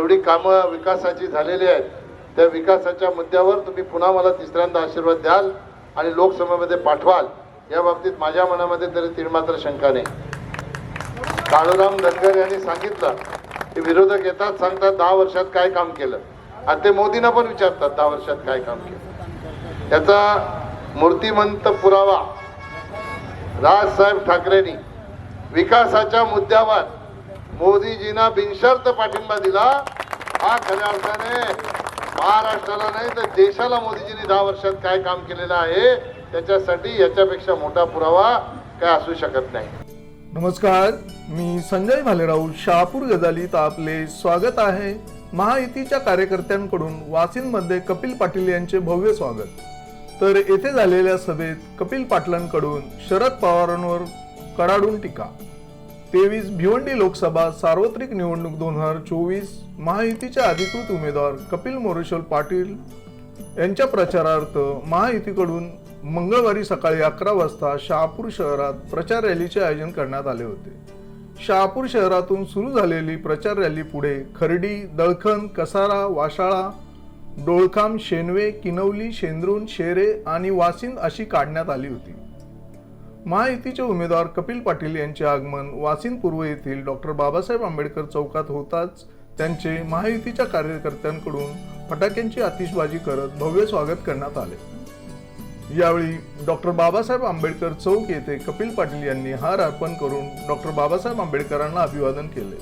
एवढी कामं विकासाची झालेली आहेत त्या विकासाच्या मुद्द्यावर तुम्ही पुन्हा मला तिसऱ्यांदा आशीर्वाद द्याल आणि लोकसभेमध्ये पाठवाल. या बाबतीत माझ्या मनामध्ये तरी तीळमात्र शंका नाही. काळूराम धनगर यांनी सांगितलं की विरोधक येतात सांगतात दहा वर्षात काय काम केलं? आणि ते मोदींना पण विचारतात दहा वर्षात काय काम केलं? त्याचा मूर्तिमंत पुरावा राजसाहेब ठाकरेंनी विकासाच्या मुद्द्यावर मोदीजींना बिनशर्त पाठिंबा दिला. हा खऱ्या अर्थाने महाराष्ट्राला नाही तर देशाला मोदीजींनी दहा वर्षात काय काम केलेलं आहे त्याच्यासाठी याच्यापेक्षा मोठा पुरावा काय असू शकत नाही. नमस्कार मी संजय भालेराव शहापूर गजालीत आपले स्वागत आहे. महायुतीच्या कार्यकर्त्यांकडून वासिंदमध्ये कपिल पाटील यांचे भव्य स्वागत. तर येथे झालेल्या सभेत कपिल पाटलांकडून शरद पवारांवर कडाडून टीका. तेवीस भिवंडी लोकसभा सार्वत्रिक निवडणूक दोन हजार चोवीस महायुतीचे अधिकृत उमेदवार कपिल मोरेश्वर पाटील यांच्या प्रचारार्थ महायुतीकडून मंगळवारी सकाळी अकरा वाजता शहापूर शहरात प्रचार रॅलीचे आयोजन करण्यात आले होते. शहापूर शहरातून सुरू झालेली प्रचार रॅली पुढे खर्डी दळखन कसारा वाशाळा डोळखाम शेनवे किनवली शेंद्रून शेरे आणि वासिंद अशी काढण्यात आली होती. महायुतीचे उमेदवार कपिल पाटील यांचे आगमन वासिंद पूर्व येथील डॉक्टर बाबासाहेब आंबेडकर चौकात होताच त्यांचे महायुतीच्या कार्यकर्त्यांकडून फटाक्यांची आतिषबाजी करत भव्य स्वागत करण्यात आले. यावेळी डॉक्टर बाबासाहेब आंबेडकर चौक येथे कपिल पाटील यांनी हार अर्पण करून डॉक्टर बाबासाहेब आंबेडकरांना अभिवादन केले.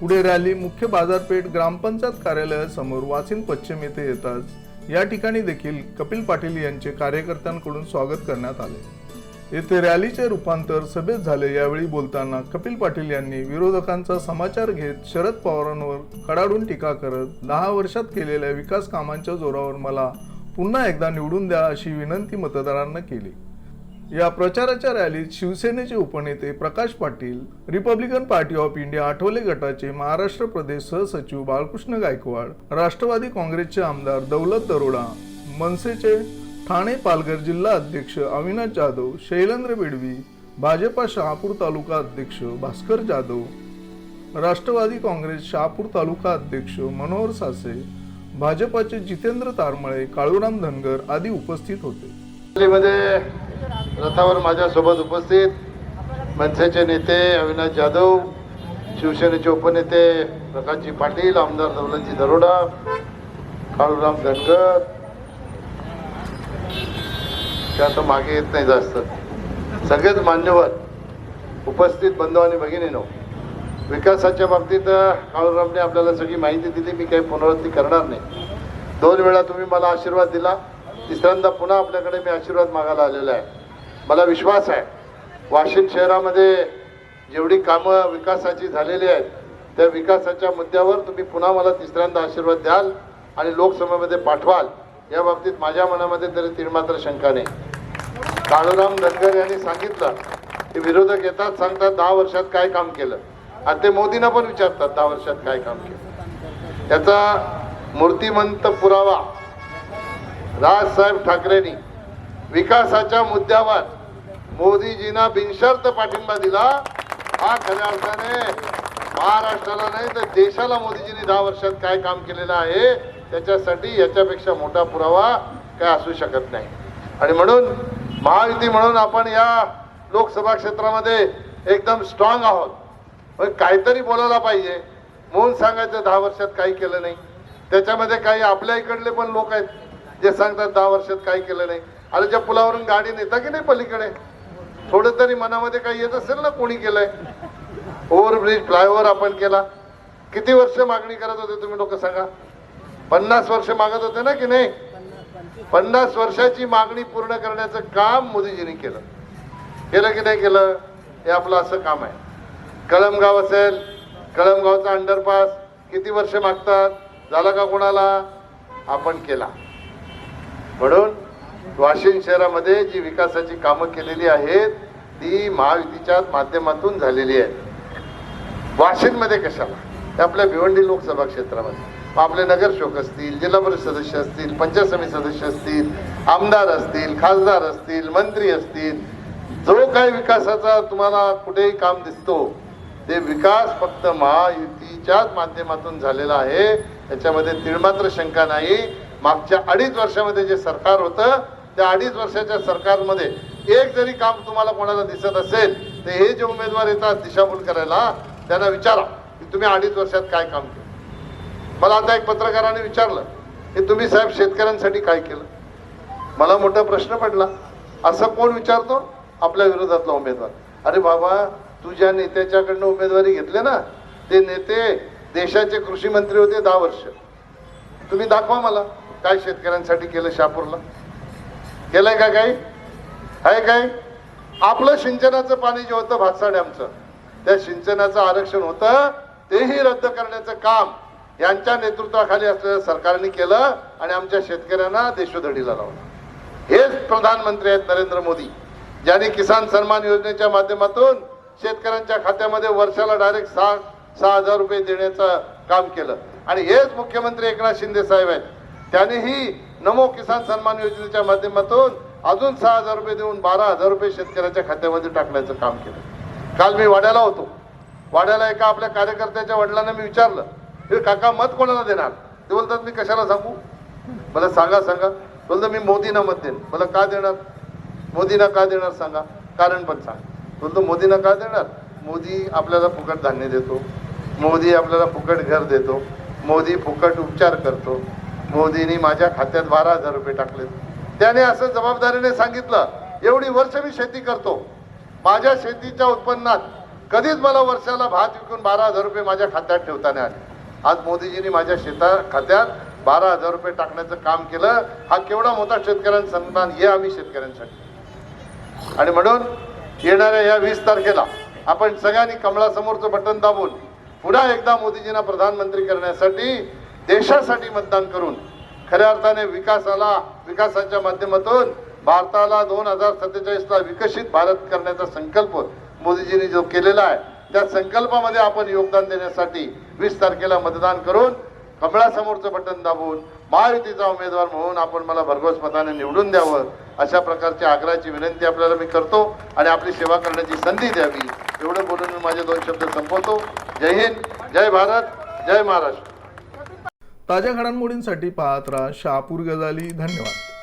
पुढे रॅली मुख्य बाजारपेठ ग्रामपंचायत कार्यालयासमोर वासिन पश्चिम येथे येताच या ठिकाणी देखील कपिल पाटील यांचे कार्यकर्त्यांकडून स्वागत करण्यात आले. येथे रॅलीचे रूपांतर सभेत झाले. यावेळी बोलताना कपिल पाटील यांनी विरोधकांचा समाचार घेत शरद पवारांवर कडाडून टीका करत दहा वर्षात केलेल्या विकास कामांच्या जोरावर मला पुन्हा एकदा निवडून द्या अशी विनंती मतदारांना केली. या प्रचाराच्या रॅलीत शिवसेनेचे उपनेते Prakash Patil Republican party of India Athawale गटाचे महाराष्ट्र प्रदेश सहसचिव बाळकृष्ण गायकवाड राष्ट्रवादी काँग्रेसचे आमदार दौलत दरोडा मनसेचे ठाणे पालघर जिल्हा अध्यक्ष अविनाश जाधव शैलेंद्र बेडवी भाजपा शहापूर तालुका अध्यक्ष भास्कर जाधव राष्ट्रवादी काँग्रेस शहापूर तालुका अध्यक्ष मनोहर सासे भाजपाचे जितेंद्र तारमळे काळूराम धनगर आदी उपस्थित होते. रथावर माझ्यासोबत उपस्थित मनसेचे नेते अविनाश जाधव शिवसेनेचे उपनेते प्रकाशजी पाटील आमदार दौलतजी दरोडा काळूराम धनगर ते आता मागे येत नाही जास्त. सगळेच मान्यवर उपस्थित बंधू आणि भगिनीनो विकासाच्या बाबतीत काळूरामने आपल्याला सगळी माहिती दिली मी काही पुनरावृत्ती करणार नाही. दोन वेळा तुम्ही मला आशीर्वाद दिला तिसऱ्यांदा पुन्हा आपल्याकडे मी आशीर्वाद मागायला आलेला आहे. मला विश्वास आहे वाशिम शहरामध्ये जेवढी कामं विकासाची झालेली आहेत त्या विकासाच्या मुद्द्यावर तुम्ही पुन्हा मला तिसऱ्यांदा आशीर्वाद द्याल आणि लोकसभेमध्ये पाठवाल. या बाबतीत माझ्या मनामध्ये तरी तीळमात्र शंका नाही. काळूराम धनगर यांनी सांगितलं की विरोधक येतात सांगतात दहा वर्षात काय काम केलं. आणि ते मोदींना पण विचारतात दहा वर्षात काय काम केलं. त्याचा मूर्तिमंत पुरावा राजसाहेब ठाकरेंनी विकासाच्या मुद्द्यावर मोदीजींना बिनशर्त पाठिंबा दिला. हा खऱ्या अर्थाने महाराष्ट्राला नाही तर देशाला मोदीजींनी दहा वर्षात काय काम केलेलं आहे? त्याच्यासाठी याच्यापेक्षा मोठा पुरावा काय असू शकत नाही. आणि म्हणून महायुती म्हणून आपण या लोकसभा क्षेत्रामध्ये एकदम स्ट्रॉंग आहोत. पण काहीतरी बोलायला पाहिजे. म्हणून सांगायचं दहा वर्षात काही केलं नाही. त्याच्यामध्ये काही आपल्या इकडले पण लोक आहेत जे सांगतात दहा वर्षात काही केलं नाही. अरे ज्या पुलावरून गाडी नेता की नाही पलीकडे? थोडं तरी मनामध्ये काही येत असेल ना कोणी केलंय? ओव्हरब्रिज फ्लायओव्हर आपण केला. किती वर्ष मागणी करत होते तुम्ही लोक सांगा? पन्नास वर्ष मागत होते ना की नाही? पन्नास वर्षाची मागणी पूर्ण करण्याचं काम मोदीजींनी केलं. केलं की नाही केलं? हे आपलं असं काम आहे. कळमगाव असेल कळमगावचा अंडरपास किती वर्ष मागतात? झाला का कोणाला? आपण केला. म्हणून वाशिम शहरामध्ये जी विकासाची कामं केलेली आहेत ती महायुतीच्या माध्यमातून झालेली आहे वाशिममध्ये कशाला? आपल्या भिवंडी लोकसभा क्षेत्रामध्ये. मग आपले नगरसेवक असतील जिल्हा परिषद सदस्य असतील पंचायत समिती सदस्य असतील आमदार असतील खासदार असतील मंत्री असतील जो काही विकासाचा तुम्हाला कुठेही काम दिसतो ते विकास फक्त महायुतीच्याच माध्यमातून झालेला आहे. याच्यामध्ये तिळमात्र शंका नाही. मागच्या अडीच वर्षामध्ये जे सरकार होतं त्या अडीच वर्षाच्या सरकारमध्ये एक जरी काम तुम्हाला कोणाला दिसत असेल तर हे जे उमेदवार येतात दिशाभूल करायला त्यांना विचारा की तुम्ही अडीच वर्षात काय काम केलं? मला आता एक पत्रकाराने विचारलं की तुम्ही साहेब शेतकऱ्यांसाठी काय केलं? मला मोठा प्रश्न पडला असं कोण विचारतो? आपल्या विरोधातला उमेदवार. अरे बाबा तू ज्या नेत्याच्याकडनं उमेदवारी घेतले ना ते नेते देशाचे कृषी मंत्री होते दहा वर्ष. तुम्ही दाखवा मला काय शेतकऱ्यांसाठी केलं शहापूरला केलंय का काही? आहे काय आपलं सिंचनाचं पाणी जे होतं भातसा डॅमचं त्या सिंचनाचं आरक्षण होतं तेही रद्द करण्याचं काम यांच्या नेतृत्वाखाली असलेल्या सरकारने केलं आणि आमच्या शेतकऱ्यांना देशोधडीला लावलं. हेच प्रधानमंत्री आहेत नरेंद्र मोदी ज्यांनी किसान सन्मान योजनेच्या माध्यमातून शेतकऱ्यांच्या खात्यामध्ये वर्षाला डायरेक्ट सहा सहा हजार रुपये देण्याचं काम केलं. आणि हेच मुख्यमंत्री एकनाथ शिंदे साहेब आहेत. त्यांनीही नमो किसान सन्मान योजनेच्या माध्यमातून अजून सहा हजार रुपये देऊन बारा हजार रुपये शेतकऱ्याच्या खात्यामध्ये टाकण्याचं काम केलं. काल मी वाड्याला होतो. वाड्याला एका आपल्या कार्यकर्त्याच्या वडिलांना मी विचारलं हे काका मत कोणाला देणार? ते बोलतात मी कशाला सांगू? मला सांगा सांगा. बोलतो मी मोदींना मत देईन. मला का देणार? मोदींना का देणार सांगा? कारण पण सांग. बोलतो मोदींना का देणार? मोदी आपल्याला फुकट धान्य देतो. मोदी आपल्याला फुकट घर देतो. मोदी फुकट उपचार करतो. मोदींनी माझ्या खात्यात बारा हजार रुपये टाकले त्याने असं जबाबदारीने सांगितलं. एवढी वर्ष मी शेती करतो. माझ्या शेतीच्या उत्पन्नात कधीच मला वर्षाला भात विकून बारा हजार रुपये माझ्या खात्यात ठेवताना आले. आज मोदीजींनी माझ्या शेता खात्यात बारा हजार रुपये टाकण्याचं काम केलं. हा केवढा मोठा शेतकऱ्यांचा सन्मान हे आम्ही शेतकऱ्यांसाठी. आणि म्हणून येणाऱ्या या वीस तारखेला आपण सगळ्यांनी कमळासमोरचं बटन दाबून पुन्हा एकदा मोदीजींना प्रधानमंत्री करण्यासाठी देशासाठी मतदान करून खऱ्या अर्थाने विकासाला विकासाच्या माध्यमातून भारताला दोन हजार सत्तेचाळीसला विकसित भारत करण्याचा संकल्प मोदीजींनी जो केलेला आहे त्या संकल्पामध्ये आपण योगदान देण्यासाठी वीस तारखेला मतदान करून कमळासमोरचं बटन दाबून महायुतीचा उमेदवार म्हणून आपण मला भरघोस मताने निवडून द्यावं अशा प्रकारची आग्रहाची विनंती आपल्याला मी करतो आणि आपली सेवा करण्याची संधी द्यावी. एवढं बोलून मी माझे दोन शब्द संपवतो. जय हिंद जय भारत जय महाराष्ट्र. ताज्या घडामोडींसाठी पाहत राहा शहापूर गजाली. धन्यवाद.